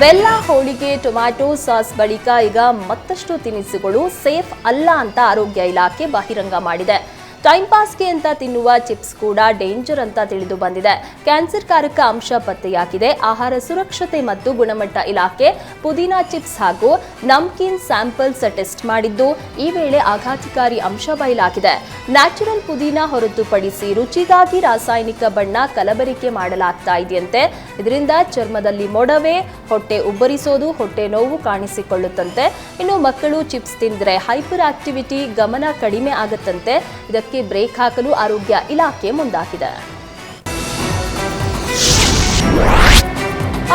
ಬೆಲ್ಲ, ಹೋಳಿಗೆ tomato sauce ಬಳಿಕ ಈಗ ಮತ್ತಷ್ಟು ತಿನಿಸುಗಳು ಸೇಫ್ ಅಲ್ಲ ಅಂತ ಆರೋಗ್ಯ ಇಲಾಖೆ ಬಹಿರಂಗ ಮಾಡಿದೆ. ಟೈಮ್ ಪಾಸ್ಗೆ ಅಂತ ತಿನ್ನುವ ಚಿಪ್ಸ್ ಕೂಡ ಡೇಂಜರ್ ಅಂತ ತಿಳಿದು ಬಂದಿದೆ. ಕ್ಯಾನ್ಸರ್ ಕಾರಕ ಅಂಶ ಪತ್ತೆಯಾಗಿದೆ. ಆಹಾರ ಸುರಕ್ಷತೆ ಮತ್ತು ಗುಣಮಟ್ಟ ಇಲಾಖೆ ಪುದೀನಾ ಚಿಪ್ಸ್ ಹಾಗೂ ನಮ್ಕಿನ್ ಸ್ಯಾಂಪಲ್ಸ್ ಟೆಸ್ಟ್ ಮಾಡಿದ್ದು, ಈ ವೇಳೆ ಆಘಾತಕಾರಿ ಅಂಶ ಬಯಲಾಗಿದೆ. ನ್ಯಾಚುರಲ್ ಪುದೀನಾ ಹೊರತುಪಡಿಸಿ ರುಚಿಗಾಗಿ ರಾಸಾಯನಿಕ ಬಣ್ಣ ಕಲಬೆರಿಕೆ ಮಾಡಲಾಗ್ತಾ ಇದೆಯಂತೆ. ಇದರಿಂದ ಚರ್ಮದಲ್ಲಿ ಮೊಡವೆ, ಹೊಟ್ಟೆ ಉಬ್ಬರಿಸೋದು, ಹೊಟ್ಟೆ ನೋವು ಕಾಣಿಸಿಕೊಳ್ಳುತ್ತಂತೆ. ಇನ್ನು ಮಕ್ಕಳು ಚಿಪ್ಸ್ ತಿಂದರೆ ಹೈಪರ್ ಆಕ್ಟಿವಿಟಿ ಗಮನ ಕಡಿಮೆ ಆಗುತ್ತಂತೆ. ಇದಕ್ಕೆ ಬ್ರೇಕ್ ಹಾಕಲು ಆರೋಗ್ಯ ಇಲಾಖೆ ಮುಂದಾಗಿದೆ.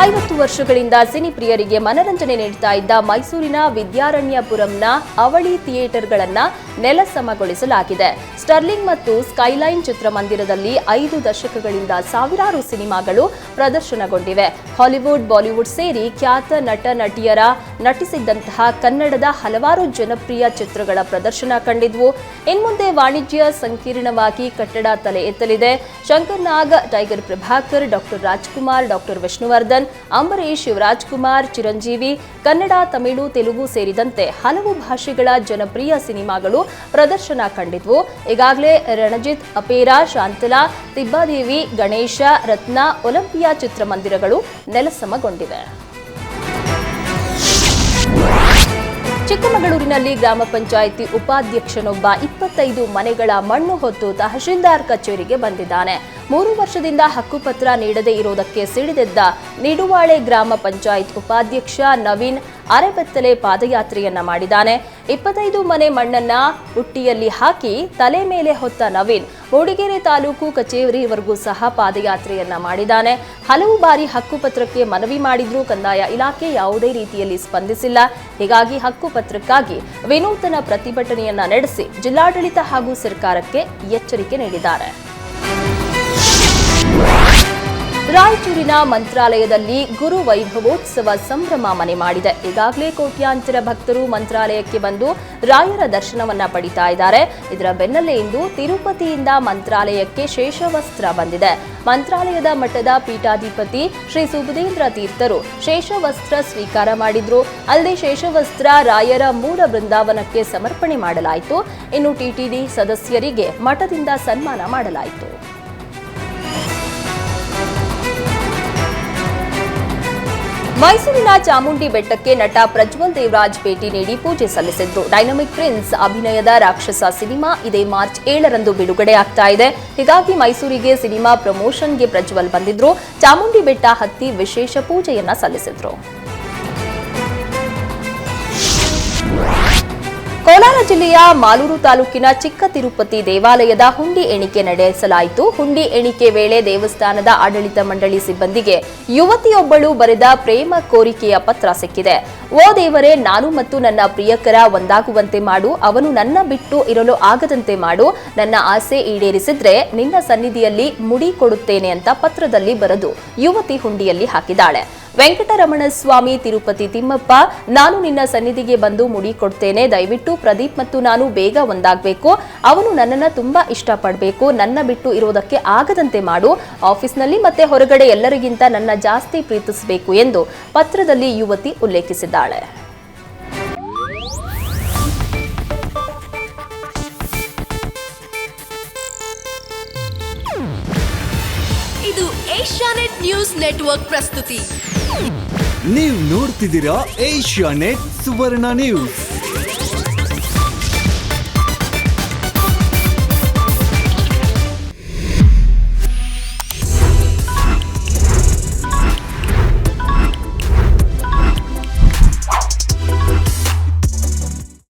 ಐವತ್ತು ವರ್ಷಗಳಿಂದ ಸಿನಿ ಪ್ರಿಯರಿಗೆ ಮನರಂಜನೆ ನೀಡ್ತಾ ಇದ್ದ ಮೈಸೂರಿನ ವಿದ್ಯಾರಣ್ಯಪುರಂನ ಅವಳಿ ಥಿಯೇಟರ್ಗಳನ್ನ ನೆಲಸಮಗೊಳಿಸಲಾಗಿದೆ. ಸ್ಟರ್ಲಿಂಗ್ ಮತ್ತು ಸ್ಕೈಲೈನ್ ಚಿತ್ರಮಂದಿರದಲ್ಲಿ ಐದು ದಶಕಗಳಿಂದ ಸಾವಿರಾರು ಸಿನಿಮಾಗಳು ಪ್ರದರ್ಶನಗೊಂಡಿವೆ. ಹಾಲಿವುಡ್, ಬಾಲಿವುಡ್ ಸೇರಿ ಖ್ಯಾತ ನಟ, ನಟಿಯರ ನಟಿಸಿದ್ದಂತಹ ಕನ್ನಡದ ಹಲವಾರು ಜನಪ್ರಿಯ ಚಿತ್ರಗಳ ಪ್ರದರ್ಶನ ಕಂಡಿದ್ವು. ಇನ್ಮುಂದೆ ವಾಣಿಜ್ಯ ಸಂಕೀರ್ಣವಾಗಿ ಕಟ್ಟಡ ತಲೆ ಎತ್ತಲಿದೆ. Shankar Nag, tiger Prabhakar, doctor Rajkumar, doctor Vishnuvardhan Ambareesh Shivaraj Kumar Chiranjeevi, Kannada, Tamil, Telugu ಸೇರಿದಂತೆ ಹಲವು ಭಾಷೆಗಳ ಜನಪ್ರಿಯ ಸಿನಿಮಾಗಳು ಪ್ರದರ್ಶನ ಕಂಡಿದ್ವು. ಈಗಾಗಲೇ ರಣಜಿತ್, ಅಪೇರಾ, ಶಾಂತಲಾ, ತಿಬ್ಬಾದೇವಿ, ಗಣೇಶ, ರತ್ನ, ಒಲಿಂಪಿಯಾ ಚಿತ್ರಮಂದಿರಗಳು ನೆಲಸಮಗೊಂಡಿವೆ. ಚಿಕ್ಕಮಗಳೂರಿನಲ್ಲಿ ಗ್ರಾಮ ಪಂಚಾಯಿತಿ ಉಪಾಧ್ಯಕ್ಷನೊಬ್ಬ ಇಪ್ಪತ್ತೈದು ಮನೆಗಳ ಮಣ್ಣು ಹೊತ್ತು ತಹಶೀಲ್ದಾರ್ ಕಚೇರಿಗೆ ಬಂದಿದ್ದಾನೆ. ಮೂರು ವರ್ಷದಿಂದ ಹಕ್ಕುಪತ್ರ ನೀಡದೇ ಇರುವುದಕ್ಕೆ ಸಿಡಿದೆದ್ದ ನಿಡುವಾಳೆ ಗ್ರಾಮ ಪಂಚಾಯತ್ ಉಪಾಧ್ಯಕ್ಷ ನವೀನ್ ಅರೆಬೆತ್ತಲೆ ಪಾದಯಾತ್ರೆಯನ್ನ ಮಾಡಿದ್ದಾನೆ. ಇಪ್ಪತ್ತೈದು ಮನೆ ಮಣ್ಣನ್ನ ಹುಟ್ಟಿಯಲ್ಲಿ ಹಾಕಿ ತಲೆ ಮೇಲೆ ಹೊತ್ತ ನವೀನ್ ಮೂಡಿಗೆರೆ ತಾಲೂಕು ಕಚೇರಿವರೆಗೂ ಸಹ ಪಾದಯಾತ್ರೆಯನ್ನ ಮಾಡಿದ್ದಾನೆ. ಹಲವು ಬಾರಿ ಹಕ್ಕುಪತ್ರಕ್ಕೆ ಮನವಿ ಮಾಡಿದ್ರೂ ಕಂದಾಯ ಇಲಾಖೆ ಯಾವುದೇ ರೀತಿಯಲ್ಲಿ ಸ್ಪಂದಿಸಿಲ್ಲ. ಹೀಗಾಗಿ ಹಕ್ಕುಪತ್ರಕ್ಕಾಗಿ ವಿನೂತನ ಪ್ರತಿಭಟನೆಯನ್ನ ನಡೆಸಿ ಜಿಲ್ಲಾಡಳಿತ ಹಾಗೂ ಸರ್ಕಾರಕ್ಕೆ ಎಚ್ಚರಿಕೆ ನೀಡಿದ್ದಾರೆ. ರಾಯಚೂರಿನ ಮಂತ್ರಾಲಯದಲ್ಲಿ ಗುರು ವೈಭವೋತ್ಸವ ಸಂಭ್ರಮ ಮನೆ ಮಾಡಿದೆ. ಈಗಾಗಲೇ ಕೋಟ್ಯಾಂತರ ಭಕ್ತರು ಮಂತ್ರಾಲಯಕ್ಕೆ ಬಂದು ರಾಯರ ದರ್ಶನವನ್ನ ಪಡಿತಾ ಇದ್ದಾರೆ. ಇದರ ಬೆನ್ನಲ್ಲೇ ಇಂದು ತಿರುಪತಿಯಿಂದ ಮಂತ್ರಾಲಯಕ್ಕೆ ಶೇಷವಸ್ತ್ರ ಬಂದಿದೆ. ಮಂತ್ರಾಲಯದ ಮಠದ ಪೀಠಾಧಿಪತಿ ಶ್ರೀ ಸುಬುಧೇಂದ್ರ ತೀರ್ಥರು ಶೇಷವಸ್ತ್ರ ಸ್ವೀಕಾರ ಮಾಡಿದ್ರು. ಅಲ್ಲದೆ ಶೇಷವಸ್ತ್ರ ರಾಯರ ಮೂಲ ಬೃಂದಾವನಕ್ಕೆ ಸಮರ್ಪಣೆ ಮಾಡಲಾಯಿತು. ಇನ್ನು ಟಿಟಿಡಿ ಸದಸ್ಯರಿಗೆ ಮಠದಿಂದ ಸನ್ಮಾನ ಮಾಡಲಾಯಿತು. ಮೈಸೂರಿನ ಚಾಮುಂಡಿ ಬೆಟ್ಟಕ್ಕೆ ನಟ ಪ್ರಜ್ವಲ್ ದೇವರಾಜ್ ಭೇಟಿ ನೀಡಿ ಪೂಜೆ ಸಲ್ಲಿಸಿದ್ರು ಡೈನಮಿಕ್ ಪ್ರಿನ್ಸ್ ಅಭಿನಯದ ರಾಕ್ಷಸ ಸಿನಿಮಾ ಇದೇ ಮಾರ್ಚ್ ಏಳರಂದು ಬಿಡುಗಡೆ ಆಗ್ತಾ ಇದೆ. ಹೀಗಾಗಿ ಮೈಸೂರಿಗೆ ಸಿನಿಮಾ ಪ್ರಮೋಷನ್ಗೆ ಪ್ರಜ್ವಲ್ ಬಂದಿದ್ರು. ಚಾಮುಂಡಿ ಬೆಟ್ಟ ಹತ್ತಿ ವಿಶೇಷ ಪೂಜೆಯನ್ನ ಸಲ್ಲಿಸಿದ್ರು. ಕೋಲಾರ ಜಿಲ್ಲೆಯ ಮಾಲೂರು ತಾಲೂಕಿನ ಚಿಕ್ಕ ತಿರುಪತಿ ದೇವಾಲಯದ ಹುಂಡಿ ಎಣಿಕೆ ನಡೆಸಲಾಯಿತು. ಹುಂಡಿ ಎಣಿಕೆ ವೇಳೆ ದೇವಸ್ಥಾನದ ಆಡಳಿತ ಮಂಡಳಿ ಸಿಬ್ಬಂದಿಗೆ ಯುವತಿಯೊಬ್ಬಳು ಬರೆದ ಪ್ರೇಮ ಕೋರಿಕೆಯ ಪತ್ರ ಸಿಕ್ಕಿದೆ. ಓ ದೇವರೇ, ನಾನು ಮತ್ತು ನನ್ನ ಪ್ರಿಯಕರ ಒಂದಾಗುವಂತೆ ಮಾಡು. ಅವನು ನನ್ನ ಬಿಟ್ಟು ಇರಲು ಆಗದಂತೆ ಮಾಡು. ನನ್ನ ಆಸೆ ಈಡೇರಿಸಿದ್ರೆ ನಿನ್ನ ಸನ್ನಿಧಿಯಲ್ಲಿ ಮುಡಿ ಕೊಡುತ್ತೇನೆ ಅಂತ ಪತ್ರದಲ್ಲಿ ಬರೆದು ಯುವತಿ ಹುಂಡಿಯಲ್ಲಿ ಹಾಕಿದ್ದಾಳೆ. ವೆಂಕಟರಮಣ ಸ್ವಾಮಿ ತಿರುಪತಿ ತಿಮ್ಮಪ್ಪ, ನಾನು ನಿನ್ನ ಸನ್ನಿಧಿಗೆ ಬಂದು ಮುಡಿ ಕೊಡ್ತೇನೆ. ದಯವಿಟ್ಟು ಪ್ರದೀಪ್ ಮತ್ತು ನಾನು ಬೇಗ ಒಂದಾಗಬೇಕು. ಅವನು ನನ್ನನ್ನು ತುಂಬಾ ಇಷ್ಟಪಡಬೇಕು. ನನ್ನ ಬಿಟ್ಟು ಇರೋದಕ್ಕೆ ಆಗದಂತೆ ಮಾಡು. ಆಫೀಸ್ನಲ್ಲಿ ಮತ್ತೆ ಹೊರಗಡೆ ಎಲ್ಲರಿಗಿಂತ ನನ್ನ ಜಾಸ್ತಿ ಪ್ರೀತಿಸಬೇಕು ಎಂದು ಪತ್ರದಲ್ಲಿ ಯುವತಿ ಉಲ್ಲೇಖಿಸಿದ್ದಾಳೆ. ಇದು ಏಷ್ಯಾನೆಟ್ ನ್ಯೂಸ್ ನೆಟ್ವರ್ಕ್ ಪ್ರಸ್ತುತಿ. ನೀವು ನೋಡ್ತಿದ್ದೀರಾ ಏಷ್ಯಾ ನೆಟ್ ಸುವರ್ಣ ನ್ಯೂಸ್.